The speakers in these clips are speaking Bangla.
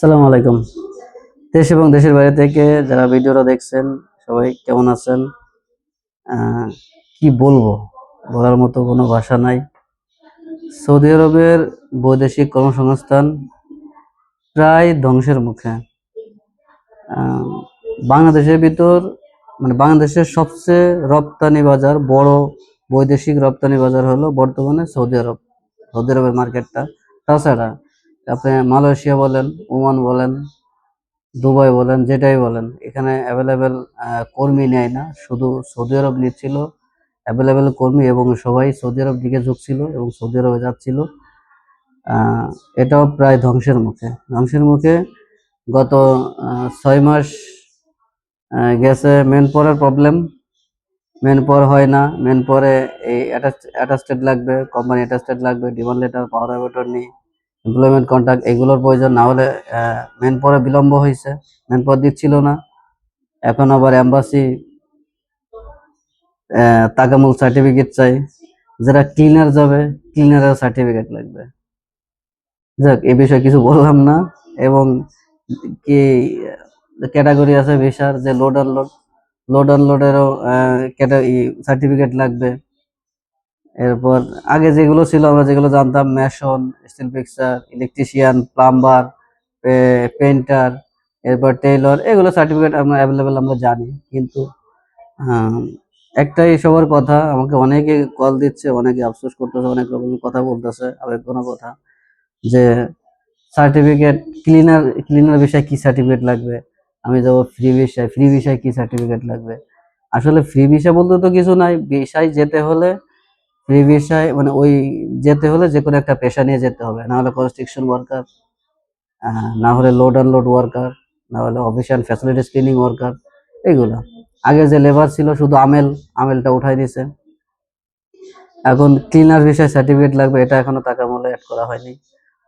আসসালামু আলাইকুম। দেশ এবং দেশের বাইরে থেকে যারা ভিডিওটা দেখছেন, সবাই কেমন আছেন? কি বলব? বলার মতো কোনো ভাষা নাই। সৌদি আরবের বৈদেশিক কর্মসংস্থান প্রায় ধ্বংসের মুখে। বাংলাদেশের ভিতর মানে বাংলাদেশের সবচেয়ে রপ্তানি বাজার, বড় বৈদেশিক রপ্তানি বাজার হলো বর্তমানে সৌদি আরব। সৌদি আরবের মার্কেটটা। তাছাড়া আপনি মালয়েশিয়া বলেন, ওমান বলেন, দুবাই বলেন, যেটাই বলেন, এখানে অ্যাভেলেবেল কর্মী নেয় না। শুধু সৌদি আরব নিচ্ছিল অ্যাভেলেবেল কর্মী এবং সবাই সৌদি আরব দিকে ঝুঁকছিল এবং সৌদি আরবে যাচ্ছিল। এটাও প্রায় ধ্বংসের মুখে। ধ্বংসের মুখে গত ছয় মাস গেছে মেন পরের প্রবলেম মেন পর হয় না। মেন পরে এই অ্যাটাস্টেড লাগবে কোম্পানি অ্যাটাস্টেড লাগবে demand letter power of attorney employment contract এগুলোর প্রয়োজন না হলে মেন পরে বিলম্ব হয়েছে মেন পর দিচ্ছিল না। এখন আবার এম্বাসি তাকামুল সার্টিফিকেট চাই। যারা ক্লিনার যাবে ক্লিনারের সার্টিফিকেট লাগবে। যাক, এ বিষয়ে কিছু বললাম না, এবং কি ক্যাটাগরি আছে ভিসার, যে লোড আনলোড লোড আনলোডেরও সার্টিফিকেট লাগবে। এরপর আগে যেগুলো ছিল, আমরা যেগুলো জানতাম, mason steel fixer electrician plumber painter এরপর টেইলর এগুলো সার্টিফিকেট আমরা অ্যাভেলেবেল আমরা জানি। কিন্তু একটাই সবার কথা, আমাকে অনেকে কল দিচ্ছে, অনেকে আফসোস করতেছে, অনেক রকম কথা বলতেছে আবেগ কোনো কথা, যে সার্টিফিকেট ক্লিনার ক্লিনার বিষয়ে কি সার্টিফিকেট লাগবে? আমি যাব ফ্রি বিষয় ফ্রি বিষয় কি সার্টিফিকেট লাগবে? আসলে ফ্রি বিষয় বলতে তো কিছু নাই, বিষয় যেতে হলে ফ্রি ভিসায় মানে ওই যেতে হলে যে কোনো একটা পেশা নিয়ে যেতে হবে। না হলে কনস্ট্রাকশন ওয়ার্কার না হলে লোড আনলোড ওয়ার্কার না হলে অফিসিয়াল ফ্যাসিলিটি ক্লিনিং ওয়ার্কার এইগুলো আগে যে লেবার ছিল শুধু আমেল, আমেলটা উঠাই দিছে। এখন ক্লিনার ভিসায় সার্টিফিকেট লাগবে, এটা এখনও টাকা মূল্য অ্যাড করা হয়নি।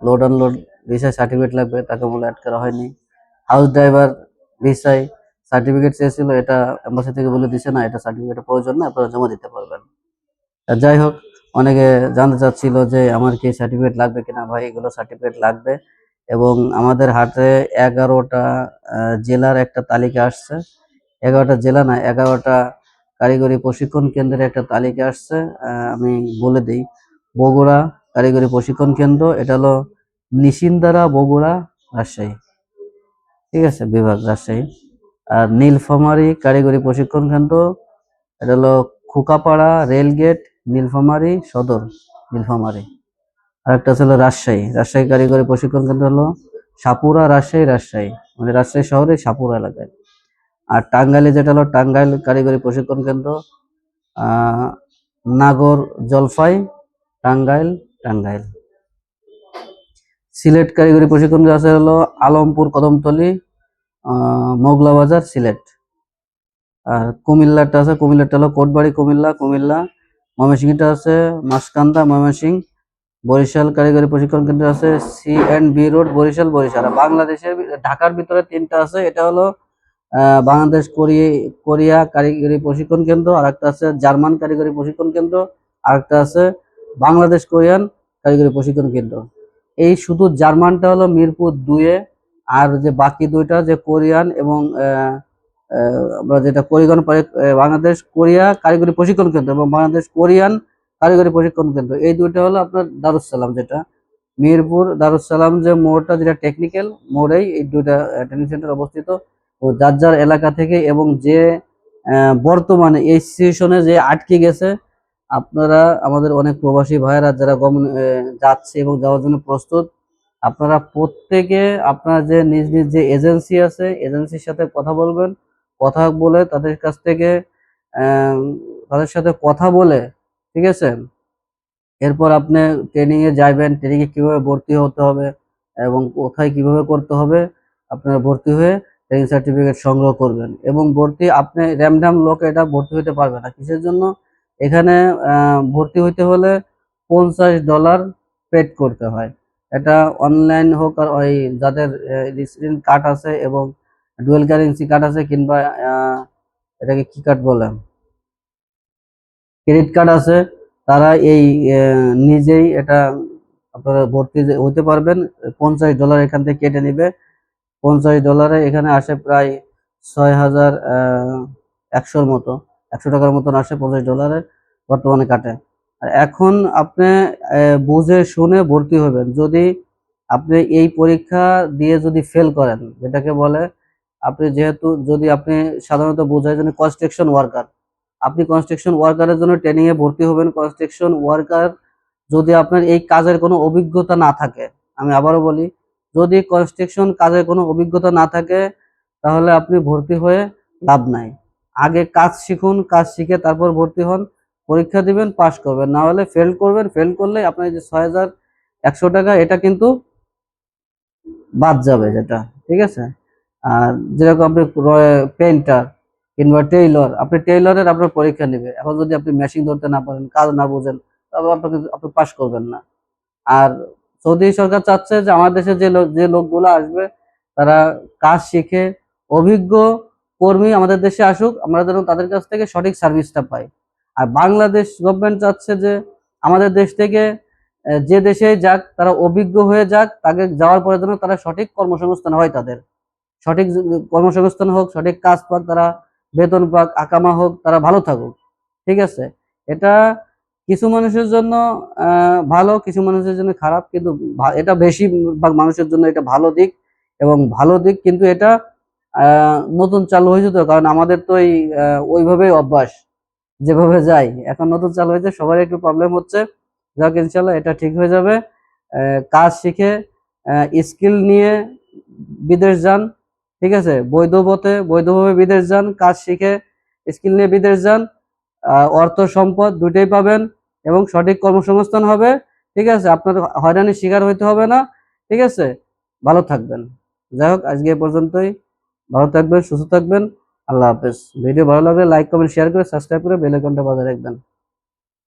লোড আনলোড ভিসায় সার্টিফিকেট লাগবে টাকা মূল্য অ্যাড করা হয়নি। হাউস ড্রাইভার ভিসায় সার্টিফিকেট চেয়েছিল, এটা এম্বাসি থেকে বলে দিছে, না, এটা সার্টিফিকেটের প্রয়োজন না, আপনারা জমা দিতে পারবেন। যাই হোক, অনেকে জানতে চাচ্ছিল যে আমার কি সার্টিফিকেট লাগবে কিনা? ভাই, এগুলো সার্টিফিকেট লাগবে। এবং আমাদের হাতে এগারোটা জেলার একটা তালিকা আসছে। এগারোটা জেলা না, এগারোটা কারিগরি প্রশিক্ষণ কেন্দ্রের একটা তালিকা আসছে। আমি বলে দিই, বগুড়া কারিগরি প্রশিক্ষণ কেন্দ্র, এটা হলো নিশিন্দারা বগুড়া রাজশাহী। ঠিক আছে, বিভাগ রাজশাহী। আর নীলফামারী কারিগরি প্রশিক্ষণ কেন্দ্র, এটা হলো খুকাপাড়া রেলগেট নীলফামারী সদর, নীলফামারী। আর একটা ছিল রাজশাহী। রাজশাহী কারিগরি প্রশিক্ষণ কেন্দ্র হলো সাপুরা রাজশাহী রাজশাহী। মানে রাজশাহী শহরে সাপুরা এলাকায়। আর টাঙ্গাইলে যেটা হলো, টাঙ্গাইল কারিগরি প্রশিক্ষণ কেন্দ্র নাগর জলফাই, টাঙ্গাইল টাঙ্গাইল। সিলেট কারিগরি প্রশিক্ষণ কেন্দ্র আছে হলো আলমপুর কদমতলি মোগলা বাজার সিলেট। আর কুমিল্লাটা আছে, কুমিল্লাটা হলো কোটবাড়ি, কুমিল্লা কুমিল্লা ময়মনসিংহটা আছে, মাসকান্দা, ময়মনসিংহ, বরিশাল কারিগরি প্রশিক্ষণ কেন্দ্র আছে, C and B road, Barishal Barishal. বাংলাদেশের ঢাকার ভিতরে তিনটা আছে, এটা হলো বাংলাদেশ কোরিয়া কারিগরি প্রশিক্ষণ কেন্দ্র আর একটা আছে জার্মান কারিগরি প্রশিক্ষণ কেন্দ্র আর একটা আছে বাংলাদেশ কোরিয়ান কারিগরি প্রশিক্ষণ কেন্দ্র। এই শুধু জার্মানটা হলো মিরপুর দুয়ে আর যে বাকি দুইটা যে কোরিয়ান এবং আমরা যেটা কোরিয়ান পরি- বাংলাদেশ, কোরিয়া কারিগরি প্রশিক্ষণ কেন্দ্র এবং বাংলাদেশ কোরিয়ান কারিগরি প্রশিক্ষণ কেন্দ্র। এই দুইটা হলো আপনার দারুসালাম যেটা। মিরপুর দারুসালাম যে মোড়টা যেটা টেকনিক্যাল মোড়েই এই দুইটা ট্রেনিং সেন্টার অবস্থিত। তো যার যার এলাকা থেকে এবং যে বর্তমানে এই সিচুয়েশনে যে আটকে গেছে, আপনারা, আমাদের অনেক প্রবাসী ভাইয়েরা যারা গমন যাচ্ছে এবং যাওয়ার জন্য প্রস্তুত, আপনারা প্রত্যেকে আপনার যে নিজ নিজ যে এজেন্সি আছে এজেন্সির সাথে কথা বলবেন। কথা বলে তাদের কাছ থেকে তাদের সাথে কথা বলে, ঠিক আছে? এরপর আপনি ট্রেনিং এ যাবেন ট্রেনিং এ কীভাবে ভর্তি হতে হবে এবং কোথায় কীভাবে করতে হবে, আপনারা ভর্তি হয়ে ট্রেনিং সার্টিফিকেট সংগ্রহ করবেন এবং ভর্তি, আপনি র্যামডাম লোকে এটা ভর্তি হতে পারবে না। কিসের জন্য? এখানে ভর্তি হইতে হলে পঞ্চাশ ডলার পেড করতে হয়। এটা অনলাইন হোক আর ওই যাদের রেসিডেন্ট কার্ড আছে এবং ডুয়েল কারেন্সি কার্ড আছে কিংবা এটাকে কি কার্ড বলে? ক্রেডিট কার্ড আছে, তারা এই নিজেই এটা আপনারা ভর্তি হতে পারবেন, পঞ্চাশ ডলার এখান থেকে কেটে নেবে। পঞ্চাশ ডলারে এখানে আসে প্রায় ছয় হাজার একশোর মতো, একশো টাকার মতন আসে পঞ্চাশ ডলারে বর্তমানে কাটে আর এখন আপনি বুঝে শুনে ভর্তি হবেন। যদি আপনি এই পরীক্ষা দিয়ে যদি ফেল করেন, যেটাকে বলে আপনি যেহেতু যদি আপনি সাধারণত বোঝায় জন্য কনস্ট্রাকশন ওয়ার্কার আপনি কনস্ট্রাকশন ওয়ার্কারের জন্য ট্রেনিং এ ভর্তি হবেন। কনস্ট্রাকশন ওয়ার্কার যদি আপনার এই কাজের কোনো অভিজ্ঞতা না থাকে, আমি আবারও বলি, যদি কনস্ট্রাকশন কাজের কোনো অভিজ্ঞতা না থাকে, তাহলে আপনি ভর্তি হয়ে লাভ নাই। আগে কাজ শিখুন, কাজ শিখে তারপর ভর্তি হন, পরীক্ষা দিবেন পাস করবেন। না হলে ফেল করবেন ফেল করলে আপনার যে ছয় হাজার একশো টাকা, এটা কিন্তু বাদ যাবে যেটা, ঠিক আছে? আর যেরকম আপনি পেন্টার কিংবা টেইলর, আপনি টেইলরের আপনার পরীক্ষা নেবে। এখন যদি আপনি মেশিন ধরতে না পারেন, কাজ না বুঝেন তবে আপনাকে, আপনি পাস করবেন না। আর সৌদি সরকার চাচ্ছে যে আমার দেশে যে যে লোকগুলো আসবে, তারা কাজ শিখে, অভিজ্ঞ কর্মী আমাদের দেশে আসুক, আমরা যেন তাদের কাছ থেকে সঠিক সার্ভিসটা পাই। আর বাংলাদেশ গভর্নমেন্ট চাচ্ছে যে আমাদের দেশ থেকে যে দেশে যাক, তারা অভিজ্ঞ হয়ে যাক, তাকে যাওয়ার পরে যেন তারা সঠিক কর্মসংস্থান হয় তাদের। সঠিক কর্মসংস্থান হোক, সঠিক কাজ পাক, তারা বেতন পাক, আকামা হোক, তারা ভালো থাকুক। ঠিক আছে? এটা কিছু মানুষের জন্য ভালো, কিছু মানুষের জন্য খারাপ, কিন্তু এটা বেশি ভাগ মানুষের জন্য এটা ভালো দিক এবং ভালো দিক, কিন্তু এটা নতুন চালু হয়েছে তো, কারণ আমাদের তো এই ওইভাবেই অভ্যাস। যেভাবে যাই, এখন নতুন চালু হয়েছে, সবার একটু প্রবলেম হচ্ছে। যাক, ইনশাল্লাহ এটা ঠিক হয়ে যাবে। কাজ শিখে স্কিল নিয়ে বিদেশ যান। ঠিক আছে? বৈধ পথে, বৈধভাবে বিদেশ যান, কাজ শিখে, স্কিল নিয়ে বিদেশ যান অর্থ, সম্পদ দুটোই পাবেন এবং সঠিক কর্মসংস্থান হবে। ঠিক আছে? আপনার হয়রানির শিকার হইতে হবে না। ঠিক আছে? ভালো থাকবেন। যাই হোক, আজকে পর্যন্তই। ভালো থাকবেন, সুস্থ থাকবেন। আল্লাহ হাফেজ। ভিডিও ভালো লাগলে লাইক, কমেন্ট শেয়ার করে সাবস্ক্রাইব করে বেল আইকনটা রাখবেন।